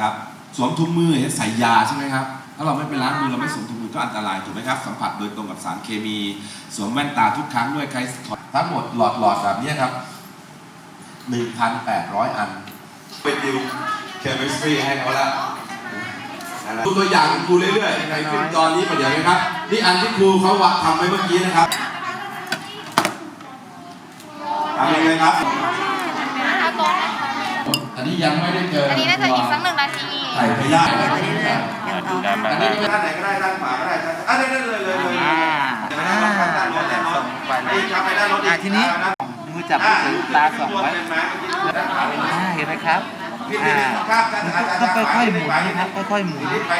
ครับ สวมถุงมือใส่ยาใช่ไหมครับ ถ้าเราไม่ไปล้างมือเราไม่สวมถุงมือก็อันตรายถูกไหมครับ สัมผัสโดยตรงกับสารเคมี สวมแว่นตาทุกครั้งด้วยใครถอดทั้งหมดหลอดหลอดๆแบบนี้ครับ 1,800 อันเป็นดิวเคมิสตรีให้เขาละดูตัวอย่างครูเรื่อยๆในขึ้นตอนนี้ประเดี๋ยวนะครับ นี่อันที่ครูเขาวะทำไว้เมื่อกี้นะครับทำยังไงครับ อันนี้ยังไม่ได้เจออัอันนี้น่าจะอีกสักหนึ่งนาที ไข่พยาธิไปเรื่อยๆยังต่ออันนี้ด้านไหนก็ได้ด้านขวาก็ได้ด้านอะได้ได้เลยเลยเลยเลยด้านรถด้านรถด้านรถนี่ครับไปด้านรถอีกอ่าทีนี้มือจับมือถือตาสองไว้เป็นไหมด้านขวาเป็นไหมอ่าเห็นไหมครับพี่อ่าครับอาจารย์อาจารย์ต้องค่อยๆหมุนนะครับค่อยๆหมุน ไป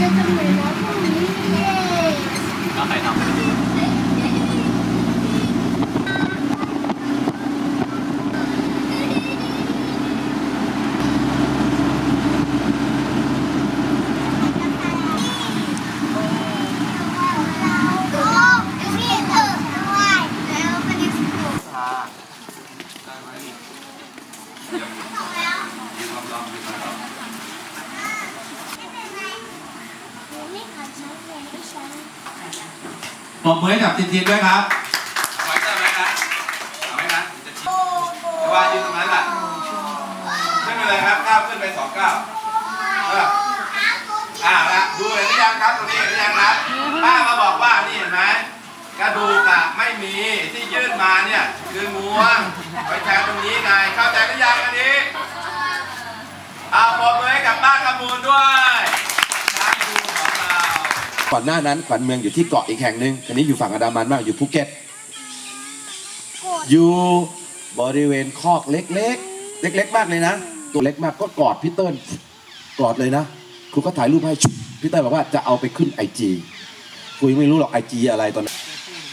จะทำไมน้องพวกนี้เลย ปรบมื อให้กับทีมทีมด้วยครับไว้เจไหมครับเอาไหมครับจะชี้ว่ายืนตรงนั้นแหละขึ้นไปเลยครับก้าวขึ้นไปสองก้าวเอออ่าละดูเห็นหรือยังครับตรงนี้เห็นหรือยังครับป้ามาบอกว่านี่เห็นไหมกระดูกอะไม่มีที่ยื่นมาเนี่ยคืองวงไปแทนตรงนี้ไงเข้าใจหรือยังอันนี้เอาปรบมือให้กับป้ากำมูลด้วยช้างดูของเรา ก่อนหน้านั้นขวัญเมืองอยู่ที่เกาะอีกแห่งหนึ่งอันนี้อยู่ฝั่งอันดามันมากอยู่ภูเก็ต อยู่บริเวณคอกเล็กๆ เล็ก ๆ มากเลยนะ ตัวเล็กมากก็กอดพี่เติ้ลกอดเลยนะครูก็ถ่ายรูปให้พี่เติ้ลบอกว่าจะเอาไปขึ้นไอจีครูยังไม่รู้หรอกไอจีอะไรตอนนั้น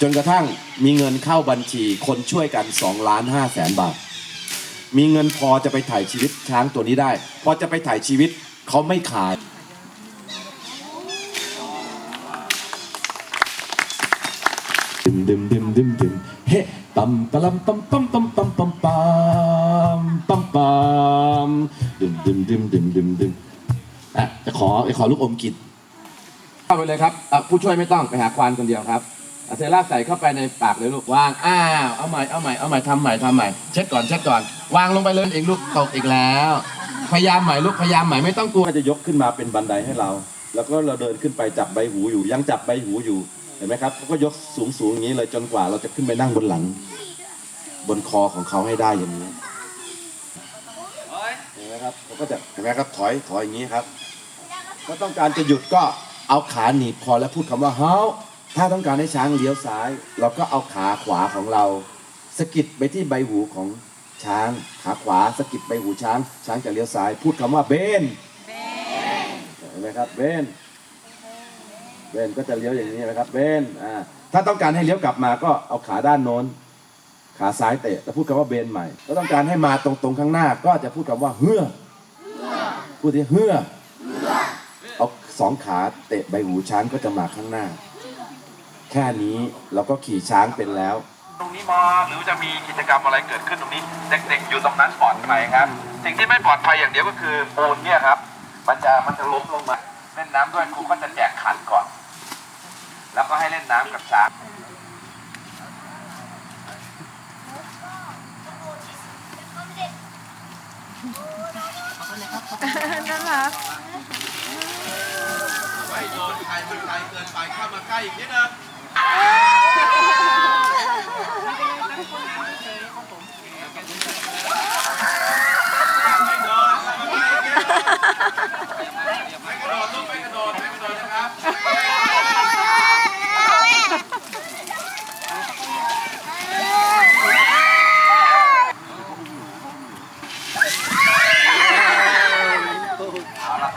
จนกระทั่งมีเงินเข้าบัญชีคนช่วยกัน2ล้าน5แสนบาท มีเงินพอจะไปถ่ายชีวิตช้างตัวนี้ได้ พอจะไปถ่ายชีวิตเขาไม่ขาย ดึมดึมดึมดึมดึมเฮ้ตัมตะลัมตัมตัมตัมตัมตัมปามตัมปามดึมดึมดึมดึมดึมดึมอะจะขอจะขอลูกอมกินเข้าไปเลยครับผู้ช่วยไม่ต้องไปหาควานคนเดียวครับอเทลากใส่เข้าไปในปากเลยลูกวางอ้าวเอาใหม่เอาใหม่เอาใหม่ทำใหม่ทำใหม่เช็ดก่อนเช็ดก่อน วางลงไปเลยเองลูกตกอีกแล้ว พยายามใหม่ลูกพยายามใหม่ไม่ต้องกลัว จะยกขึ้นมาเป็นบันไดให้เรา แล้วก็เราเดินขึ้นไปจับใบหูอยู่ ยังจับใบหูอยู่ เห็นไหมครับเขาก็ยกสูงสูงอย่างนี้เลยจนกว่าเราจะขึ้นไปนั่งบนหลัง บนคอของเขาให้ได้อย่างนี้เห็นไหมครับเขาก็จะเห็นไหมครับถอยถอยอย่างนี้ครับถ้าต้องการจะหยุดก็เอาขาหนีบคอแล้วพูดคำว่าเฮ้าถ้าต้องการให้ช้างเลี้ยวซ้าย เราก็เอาขาขวาของเราสะกิดไปที่ใบหูของช้างขาขวาสะกิดใบหูช้าง ช้างจะเลี้ยวซ้าย พูดคำว่าเบนเห็นไหมครับเบน เบนก็จะเลี้ยวอย่างนี้นะครับเบนอ่าถ้าต้องการให้เลี้ยวกลับมาก็เอาขาด้านโน้น ขาซ้ายเตะแล้วพูดคำว่าเบนใหม่ถ้าต้องการให้มาตรงๆข้างหน้า ก็จะพูดคำว่าเฮือพูดที่เฮือเอาสองขาเตะใบหูช้างก็จะมาข้างหน้า แค่นี้เราก็ขี่ช้างเป็นแล้ว ตรงนี้มอหรือจะมีกิจกรรมอะไรเกิดขึ้นตรงนี้ เด็กๆอยู่ตรงนั้นปลอดภัยครับ สิ่งที่ไม่ปลอดภัยอย่างเดียวก็คือปูนเนี่ยครับ มันจะมันจะล้มลงมา เล่นน้ำด้วยครูก็จะแจกขันก่อน แล้วก็ให้เล่นน้ำกับช้างน่ารักไม่โดนใครมันไกลเกินไปเข้ามาใกล้อีกนิดนึงไม่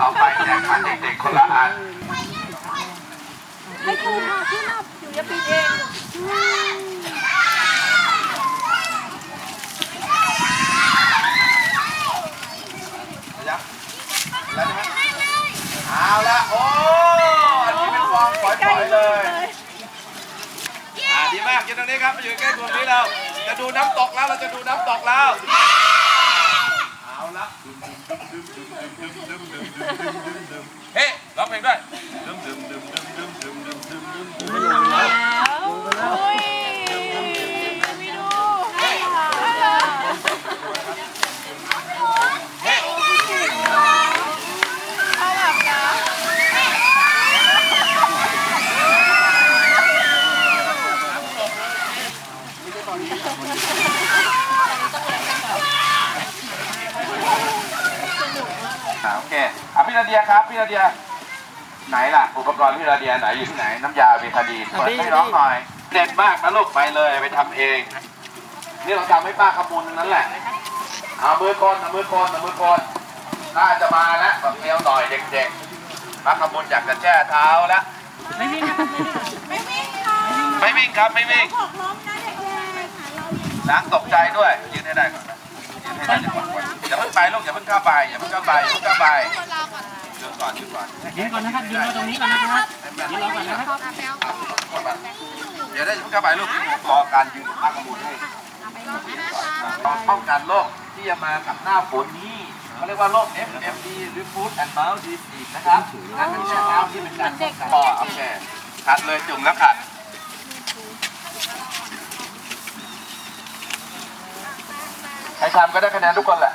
เอาไปแจกมันเด็กๆคนละอันให้คุณพาที่นับอยู่จะปีเองเอาละโอ้อันนี้เป็นฟองฝอยๆเลยอ่าดีมากยืนตรงนี้ครับมาอยู่ใกล้กลุ่มนี้ล้วจะดูน้ำตกแล้วเราจะดูน้ำตกแล้ว ละเฮ้ร้องเพลงด้วยอุ้ยไม่ดูเอาแบบนะ อ่าโอเคอะพี่นาเดียครับพี่นาเดีย ไหนล่ะ อุปกรณ์พี่นาเดียไหนอยู่ที่ไหนน้ำยาเบคาดีนเปิดให้น้องหน่อยเด็ดมากนะลูกไปเลยไปทำเอง นี่เราทำให้ป้าขมูลทั้งนั้นแหละเอามือคนเอามือคนเอามือคนน่าจะมาแล้วแบบเอวหน่อยเด็กๆป้าขมูลอยากจะแช่เท้าแล้วไม่วิ่งค่ะไม่วิ่งครับไม่วิ่งหกล้มนะเด็กๆล้างตกใจด้วยยืนให้ได้ก่อน อนอย่าเพิ่งไปลูกอย่าเพิ่งเข้าไปอย่าเพิ่งเข้าไปอย่าเพิ่งเข้าไปยืนก่อนยืนก่อนยืนก่อนนะครับยืนรอตรงนี้ก่อนนะครับยืนรอก่อนนะครับเดี๋ยวได้อย่าเพิ่งเข้าไปลูกรอการยืนตั้งกระมูลให้ป้องกันโรคที่จะมากับหน้าฝนนี้เขาเรียกว่าโรค FMD หรือ Foot and Mouth Disease นะครับนั่นเป็นแช่เท้าที่เป็นการป้องกันโอเคขัดเลยจุ่มแล้วขัด ใครทำก็ได้คะแนนทุกคนแหละ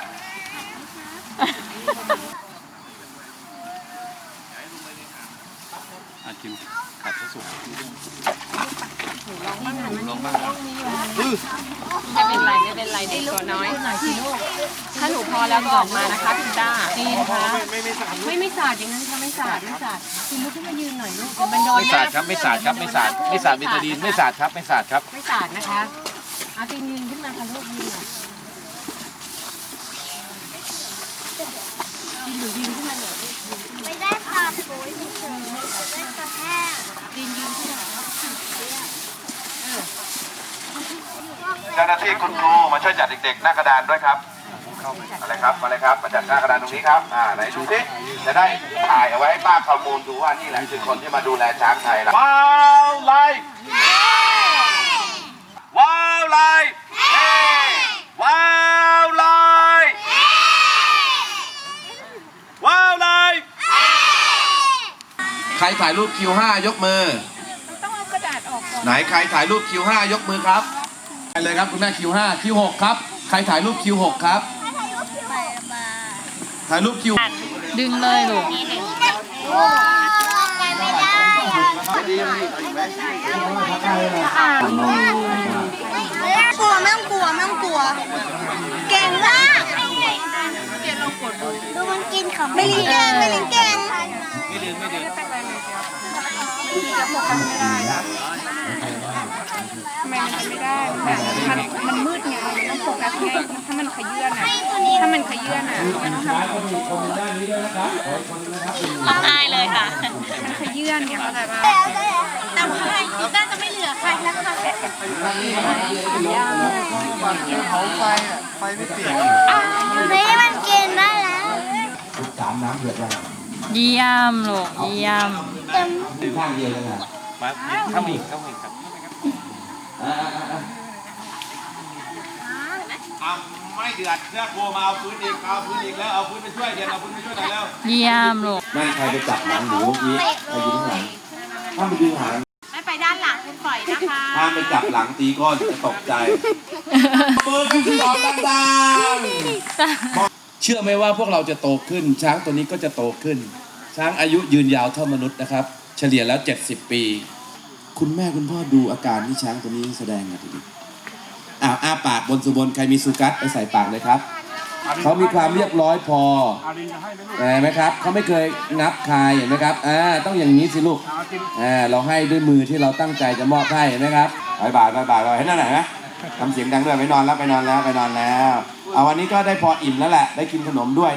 ไม่เป็นไรไม่เป็นไรเด็กตัวน้อยถ้าหนูพอแล้วก็ออกมานะคะพินด้าดีนะคะไม่ไม่สาดอย่างนั้นค่ะไม่สาดไม่สาดคุณลุกขึ้นมายืนหน่อยลูกมันโดนไม่สาดครับไม่สาดครับไม่สาดไม่สาดเบตาดีนไม่สาดครับไม่สาดครับ ไม่สาดนะคะเอาตีนยืนขึ้นมาค่ะลูกยืนหน่อยยืนหนูยืนขึ้นมาหน่อย ไม่ได้พาปุ๋ยเฉยๆไม่ได้กระแทกตีนยืนขึ้นมาเจ้าหน้าที่คุณครูมาช่วยจัดเด็กๆ หน้ากระดานด้วยครับอะไรครับมาเลยครับมาจัดหน้ากระดานตรงนี้ครับ อ่า ไหนดูสิจะได้ถ่ายเอาไว้ให้ป้าข้อมูลดูว่านี่แหละคือคนที่มาดูแลช้างไทยละว้าวไลฟ์ว้าวไลฟ์ว้าวไลฟ์ว้าวไลฟ์ใค รถ่ายรูปคิวห้ายกมือ ต้องเอากระดาษออกก่อนไหนใครถ่ายรูปคิวห้ายกมือครับไปเลยครับคุณแม่คิวห้าคิวหกครับ ใครถ่ายรูปคิวหกครับ ถ่ายรูปคิวดึงเลยลูกโอ้ไปไม่ได้กลัวไม่ต้องกลัวไม่ต้องกลัว เก่งมากดูมันกินของไม่ลิงเก่ง ไม่ดึงไม่ดึงเป็นไรเลยเดี๋ยวจะโฟกัสไม่ได้ค่ะทำไมมันไม่ได้มันมันมันมืดไงมันต้องโฟกัสไงถ้ามันขยื่นอะถ้ามันขยื่นอะมันต้องทำมันร้องไห้เลยค่ะขยื่นเนี่ยเข้าใจป่ะแต่ว่ายูก้าจะไม่เหลือใครแล้วย่งเขาไฟอะไฟไม่เปลี่ยนไม่มันเกินได้แล้วสามน้ำเดือดแล้ว เยี่ยมลูกเยี่ยมเต็มเป็นข้างเดียวเลยนะข้ามีข้ามีครับอ่าอ่าอ่าอะไม่เดือดเสื้อโคมาเอาพื้นอีกเอาพื้นอีกแล้วเอาพื้นไปช่วยเดี๋ยวเอาพื้นไปช่วยหน่อยแล้วเยี่ยมลูกนั่นใครไปจับหนังหนูเมื่อกี้ใครยืนข้างหลังถ้ามไปยืนหางไม่ไปด้านหลังคุณปล่อยนะคะห้ามไปจับหลังตีก้อนจะตกใจมือคือที่ออกดังๆ เชื่อไหมว่าพวกเราจะโตขึ้น ช้างตัวนี้ก็จะโตขึ้น ช้างอายุยืนยาวเท่ามนุษย์นะครับ เฉลี่ยแล้ว 70 ปี คุณแม่คุณพ่อดูอาการที่ช้างตัวนี้แสดงหน่อยดิอ้าวอ้าปากบนสุบนใครมีสุกัสไปใส่ปากเลยครับ เขามีความเรียบร้อยพอเห็นไหมครับ เขาไม่เคยงับใครเห็นไหมครับอ่าต้องอย่างนี้สิลูกอ่าเราให้ด้วยมือที่เราตั้งใจจะมอบให้เห็นไหมครับบายบายบายบายบายเห็นนั่นไหนไหมทำเสียงดังด้วยไปนอนแล้วไปนอนแล้วไปนอนแล้ว เอาวันนี้ก็ได้พออิ่มแล้วแหละ ได้กินขนมด้วย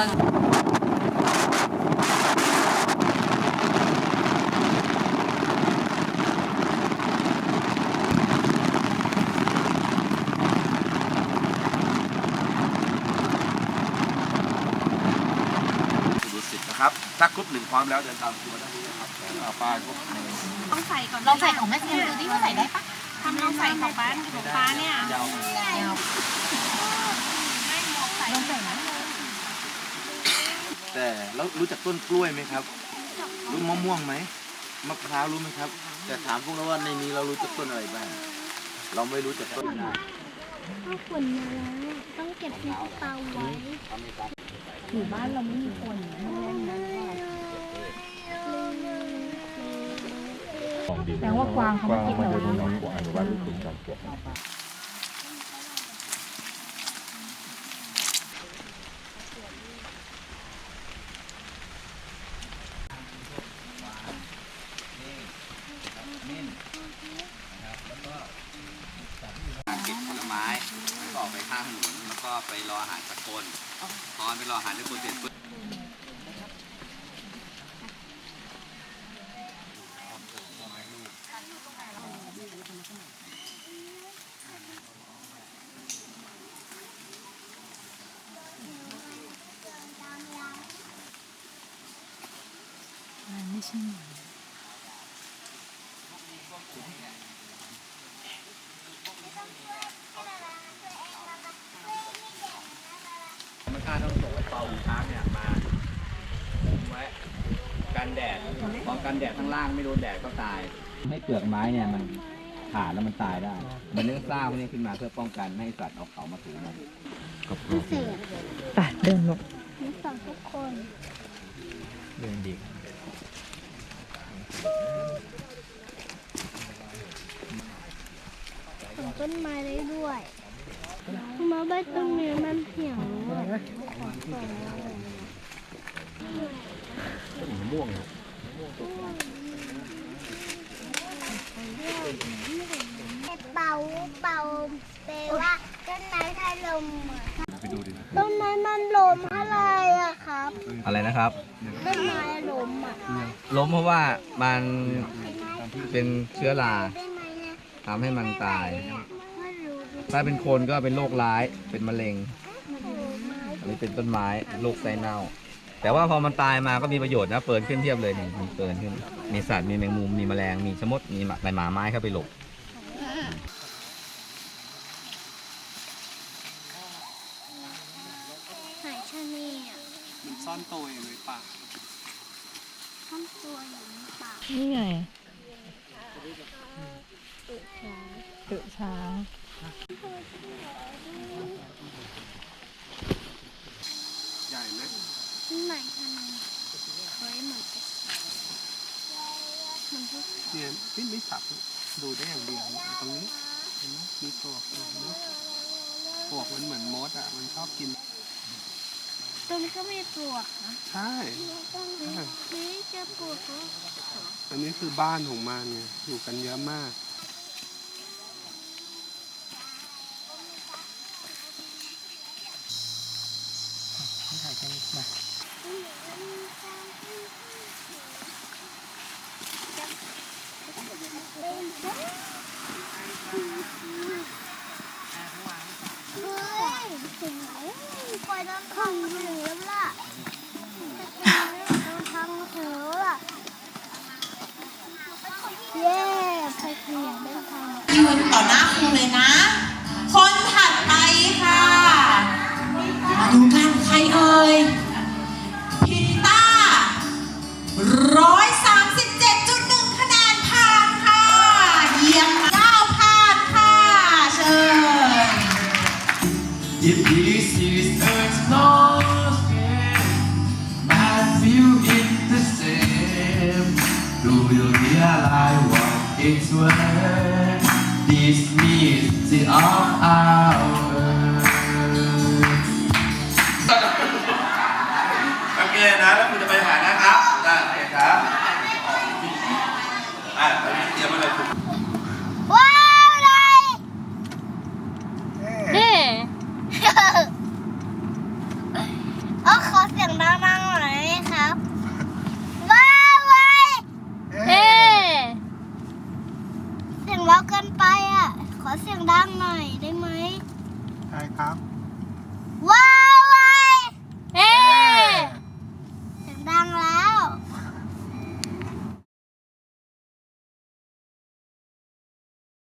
อนครับถ้าครบหนึ่งความแล้วเดินตามตัวได้เลนะครับเอาป้ายกนึ่ต้องใส่ก่อนเราใส่ของแม่ซิมดูดิว่าใส่ได้ปะทำเราใส่ของป้าของป้าเนี่ยยาวลองใส่นะ แต่แล้วรู้จักต้นกล้วยไหมครับ รู้มะม่วงไหมมะพร้าวรู้ไหมครับ แต่ถามพวกเราว่าในนี้เรารู้จักต้นอะไรบ้าง เราไม่รู้จักต้นไหนถ้าฝนมาแล้วต้องเก็บในกระเป๋าไว้หมู่บ้านเราไม่มีคนแปลว่ากวางเขาไม่กินเราเลย เก็บผลไม้แล้วก็ออกไปข้างถนนแล้วก็ไปรออาหารจากคนตอนไปรออาหารจากคนเสร็จปุ๊บ มันค่าต้องส่งไอ้เปาหูช้างเนี่ยมาคุมไว้กันแดดพอกันแดดข้างล่างไม่โดนแดดก็ตาย ให้เปลือกไม้เนี่ยมันขาดแล้วมันตายได้ มันเนื้อซ่าพวกนี้ขึ้นมาเพื่อป้องกันไม่ให้สัตว์เอาเขามาถูมันพิเศษไปเดินลงนักสอนทุกคนเรื่องดี ปลูกต้นไม้ได้ด้วยมาใบต้นไม้มันเหี่ยวด้วยเป่าเป่าแปลว่าต้นไม้ถ้าลม อะต้นไม้มันลมอะไรอะครับอะไรนะครับต้นไม้ลมอะล้มเพราะว่ามันเป็นเชื้อราได้ไหมเนี่ยทำให้มันตายไม่รู้ถ้าเป็นคนก็เป็นโรคร้ายเป็นมะเร็งอันนี้เป็นต้นไม้โรคไซเน่า แต่ว่าพอมันตายมาก็มีประโยชน์นะเฟิร์นขึ้นเทียบเลยนี่มีเฟิร์นขึ้น มีสัตว์มีแมงมุมมีแมลงมีชะมดมีหมาใบหมาไม้เข้าไปหลบ หายชะนีอะ มัน ซ่อนตัวอยู่ในป่าท่อนตัวอยู่ในป่านี่ไงตึช้างใหญ่ไหมไหนชะนเฮ้ยเหมือนมันทุกเนี่ยไม่ไม่สับดูได้อย่างเดียวตรงนี้เห็นไหมมีปลวกอยู่เห็นปวกมันเหมือนมดอะ มันชอบกิน ตรงนี้ก็มีปลวกนะใช่ตรงนี้นี่เจะปลวกแล้วอันนี้คือบ้านของมันไงอยู่กันเยอะมากเฮ้ยถึงไหนปล่อยน้ำขังถึงแล้วล่ะเราทำถึงแล้วล่ะเย้ไปเขียนได้ทาง ยืนต่ อหน้าครูเลยนะ คนถัดไปค่ะ มาดูกันใครเอ่ยพินต้าร้อยสามสิบเจ็ดจุดหนึ่งคะแนนผ่านค่ะเยี่ยมเก้าผ่านค่ะเชิญ If this is Earth's atmosphere, I feel it the same. You will realize what it's worth.